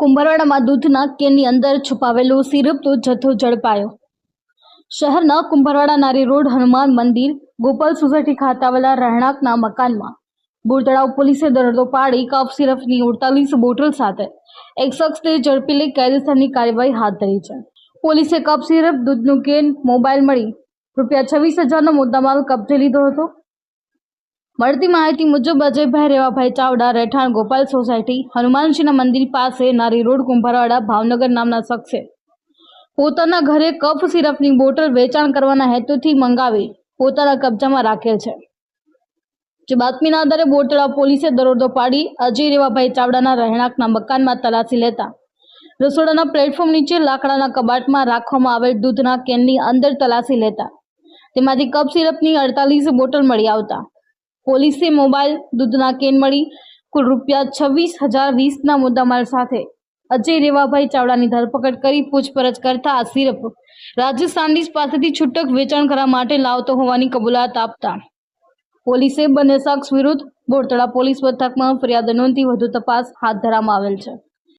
કુંભરવાડામાં દૂધના કેનની અંદર છુપાવેલું સિરપનો જથ્થો ઝડપાયો. શહેરના કુંભરવાડા નારી રોડ હનુમાન મંદિર, ગોપાલ સોસાયટી ખાતે આવેલા રહેણાંકના મકાનમાં. બોરતળાવ પોલીસે દરોડો પાડી કફ સિરપની અડતાલીસ બોટલ સાથે એક શખ્સને ઝડપી લઈ કાયદેસરની કાર્યવાહી હાથ ધરી છે. પોલીસે કફ સિરપ, દૂધનું કેન, મોબાઈલ મળી રૂપિયા છવ્વીસ હજારનો મુદ્દામાલ કબજે લીધો હતો. મળતી માહિતી મુજબ અજયભાઈ રેવાભાઈ ચાવડા, રહેઠાણ, ગોપાલ સોસાયટી, હનુમાનજીના મંદિર પાસે નારી રોડ કુંભારવાડા, ભાવનગર નામના શખ્સે પોતાના ઘરે કફ સિરપની બોટલ વેચાણ કરવાના હેતુથી મંગાવી પોતાના કબજામાં રાખેલ છે. જે બાતમીના આધારે બોટલા પોલીસે દરોડો પાડી અજય રેવાભાઈ ચાવડાના રહેણાંકના મકાનમાં તલાશી લેતા રસોડાના પ્લેટફોર્મ નીચે લાકડાના કબાટમાં રાખવામાં આવેલ દૂધના કેનની અંદર તલાશી લેતા તેમાંથી કપ સિરપની અડતાલીસ બોટલ મળી આવતા પોલીસે મોબાઈલ, દૂધના કેન મળી, કુલ રૂપિયા છવ્વીસ હજાર વીસના મુદ્દામાલ સાથે અજય રેવાભાઈ ચાવડાની ધરપકડ કરી પૂછપરછ કરતા આ સિરપ રાજસ્થાનની પાસેથી છૂટક વેચાણ કરવા માટે લાવતો હોવાની કબૂલાત આપતા પોલીસે બંને શખ્સ વિરુદ્ધ બોરતળા પોલીસ મથકમાં ફરિયાદ નોંધી વધુ તપાસ હાથ ધરવામાં આવેલ છે.